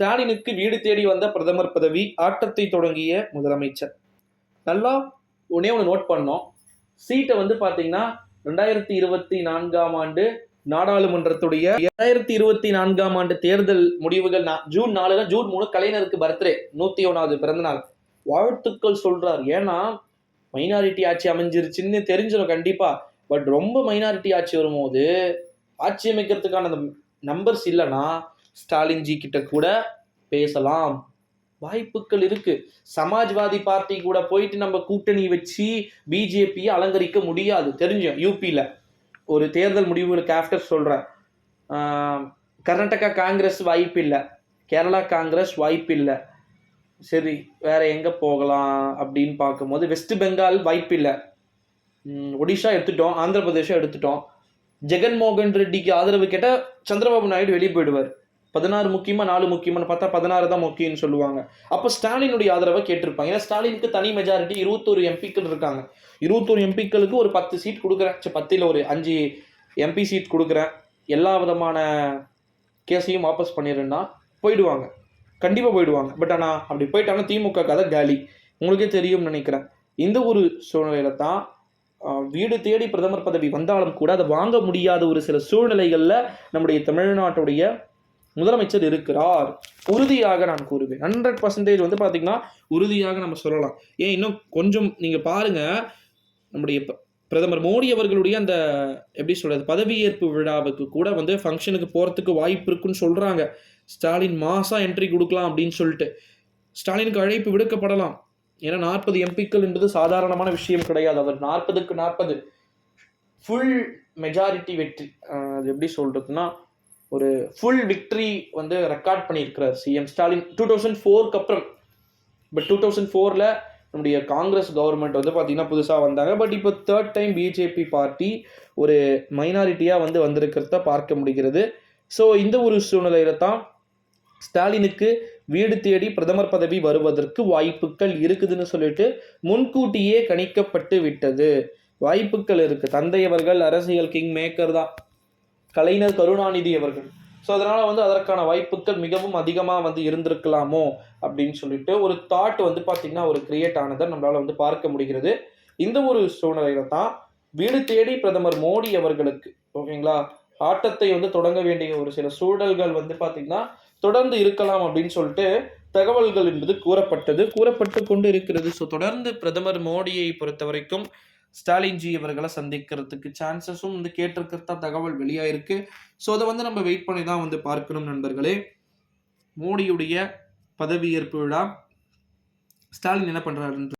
ஸ்டாலினுக்கு வீடு தேடி வந்த பிரதமர் பதவி ஆட்டத்தை தொடங்கிய முதலமைச்சர். நல்லா ஒன்னே ஒன்று நோட் பண்ணோம். சீட்டை வந்து பார்த்தீங்கன்னா ரெண்டாயிரத்தி இருபத்தி நான்காம் ஆண்டு நாடாளுமன்றத்துடைய இரண்டாயிரத்தி இருபத்தி நான்காம் ஆண்டு தேர்தல் முடிவுகள் நா- ஜூன் நாலுல ஜூன் மூணு கலைஞருக்கு பர்த்டே நூத்தி ஒன்னாவது பிறந்த நாள் வாழ்த்துக்கள் சொல்றார். ஏன்னா மைனாரிட்டி ஆட்சி அமைஞ்சிருச்சுன்னு தெரிஞ்சிடும் கண்டிப்பா. பட் ரொம்ப மைனாரிட்டி ஆட்சி வரும்போது ஆட்சி அமைக்கிறதுக்கான அந்த நம்பர்ஸ் இல்லைன்னா ஸ்டாலின்ஜி கிட்ட கூட பேசலாம். வாய்ப்புகள் இருக்கு. சமாஜ்வாதி பார்ட்டி கூட போயிட்டு நம்ம கூட்டணி வச்சு பிஜேபியை அலங்கரிக்க முடியாது. தெரிஞ்சோம் யூபியில் ஒரு தேர்தல் முடிவுகளுக்கு ஆஃப்டர் சொல்கிறேன் கர்நாடகா காங்கிரஸ் வாய்ப்பு இல்லை கேரளா காங்கிரஸ் வாய்ப்பு இல்லை சரி வேற எங்கே போகலாம் அப்படின்னு பார்க்கும்போது வெஸ்ட் பெங்கால் வாய்ப்பு இல்லை ஒடிஷா எடுத்துட்டோம் ஆந்திர பிரதேசம் எடுத்துட்டோம். ஜெகன்மோகன் ரெட்டிக்கு ஆதரவு கேட்டால் சந்திரபாபு நாயுடு வெளியே போயிடுவார். பதினாறு முக்கியமாக நாலு முக்கியமான்னு பார்த்தா பதினாறு தான் முக்கியம்னு சொல்லுவாங்க. அப்போ ஸ்டாலினுடைய ஆதரவை கேட்டிருப்பாங்க. ஏன்னா ஸ்டாலினுக்கு தனி மெஜாரிட்டி இருபத்தோரு எம்பிக்கள் இருக்காங்க. இருபத்தோரு எம்பிக்களுக்கு ஒரு பத்து சீட் கொடுக்குறேன். சரி பத்தில் ஒரு அஞ்சு எம்பி சீட் கொடுக்குறேன். எல்லா விதமான கேஸையும் வாபஸ் பண்ணிடுறேன்னா போயிடுவாங்க. கண்டிப்பாக போயிடுவாங்க. பட் ஆனால் அப்படி போயிட்டாங்கன்னா திமுக கதை காலி. உங்களுக்கே தெரியும்னு நினைக்கிறேன். இந்த ஒரு சூழ்நிலையில தான் வீடு தேடி பிரதமர் பதவி வந்தாலும் கூட அதை வாங்க முடியாத ஒரு சில சூழ்நிலைகளில் நம்முடைய தமிழ்நாட்டுடைய முதலமைச்சர் இருக்கிறார். உறுதியாக நான் கூறுவேன். ஹண்ட்ரட் பர்சன்டேஜ் வந்து பார்த்தீங்கன்னா உறுதியாக நம்ம சொல்லலாம். ஏன் இன்னும் கொஞ்சம் நீங்கள் பாருங்க. நம்முடைய ப- பிரதமர் மோடி அவர்களுடைய அந்த எப்படி சொல்கிறது பதவியேற்பு விழாவுக்கு கூட வந்து ஃபங்க்ஷனுக்கு போகிறதுக்கு வாய்ப்பு இருக்குன்னு சொல்கிறாங்க ஸ்டாலின் மாசா என்ட்ரி கொடுக்கலாம் அப்படின்னு சொல்லிட்டு. ஸ்டாலினுக்கு அழைப்பு விடுக்கப்படலாம். ஏன்னா நாற்பது எம்பிக்கள் என்பது சாதாரணமான விஷயம் கிடையாது. அவர் நாற்பதுக்கு நாற்பது. ஃபுல் மெஜாரிட்டி வெற்றி. அது எப்படி சொல்கிறதுன்னா ஒரு ஃபுல் விக்டரி வந்து ரெக்கார்ட் பண்ணியிருக்கிறார் சிஎம் ஸ்டாலின் டூ தௌசண்ட் ஃபோருக்கு அப்புறம். பட் டூ தௌசண்ட் ஃபோரில் நம்முடைய காங்கிரஸ் கவர்மெண்ட் வந்து பார்த்திங்கன்னா புதுசாக வந்தாங்க. பட் இப்போ தேர்ட் டைம் பிஜேபி பார்ட்டி ஒரு மைனாரிட்டியாக வந்து வந்திருக்கிறத பார்க்க முடிகிறது. ஸோ இந்த ஒரு சூழ்நிலையில தான் ஸ்டாலினுக்கு வீடு தேடி பிரதமர் பதவி வருவதற்கு வாய்ப்புகள் இருக்குதுன்னு சொல்லிட்டு முன்கூட்டியே கணிக்கப்பட்டு விட்டது. வாய்ப்புகள் இருக்குது தந்தை அவர்கள் அரசியல் கிங் மேக்கர் தான். கலைஞர் கருணாநிதி அவர்கள். ஸோ அதனால் வந்து அதற்கான வாய்ப்புகள் மிகவும் அதிகமாக வந்து இருந்திருக்கலாமோ அப்படின்னு சொல்லிட்டு ஒரு தாட் வந்து பார்த்திங்கன்னா ஒரு கிரியேட் ஆனதை நம்மளால் வந்து பார்க்க முடிகிறது. இந்த ஒரு சூழ்நிலையில தான் வீடு தேடி பிரதமர் மோடி அவர்களுக்கு ஓகேங்களா ஆட்டத்தை வந்து தொடங்க வேண்டிய ஒரு சில சூழல்கள் வந்து பார்த்திங்கன்னா தொடர்ந்து இருக்கலாம் அப்படின்னு சொல்லிட்டு தகவல்கள் என்பது கூறப்பட்டது. கூறப்பட்டு கொண்டு இருக்கிறது. ஸோ தொடர்ந்து பிரதமர் மோடியை பொறுத்த வரைக்கும் ஸ்டாலின்ஜி இவர்களை சந்திக்கிறதுக்கு சான்சஸும் வந்து கேட்டிருக்கிறதா தகவல் வெளியாயிருக்கு. ஸோ அதை வந்து நம்ம வெயிட் பண்ணி தான் வந்து பார்க்கணும் நண்பர்களே. மோடியுடைய பதவியேற்பு விழா ஸ்டாலின் என்ன பண்றாருன்னு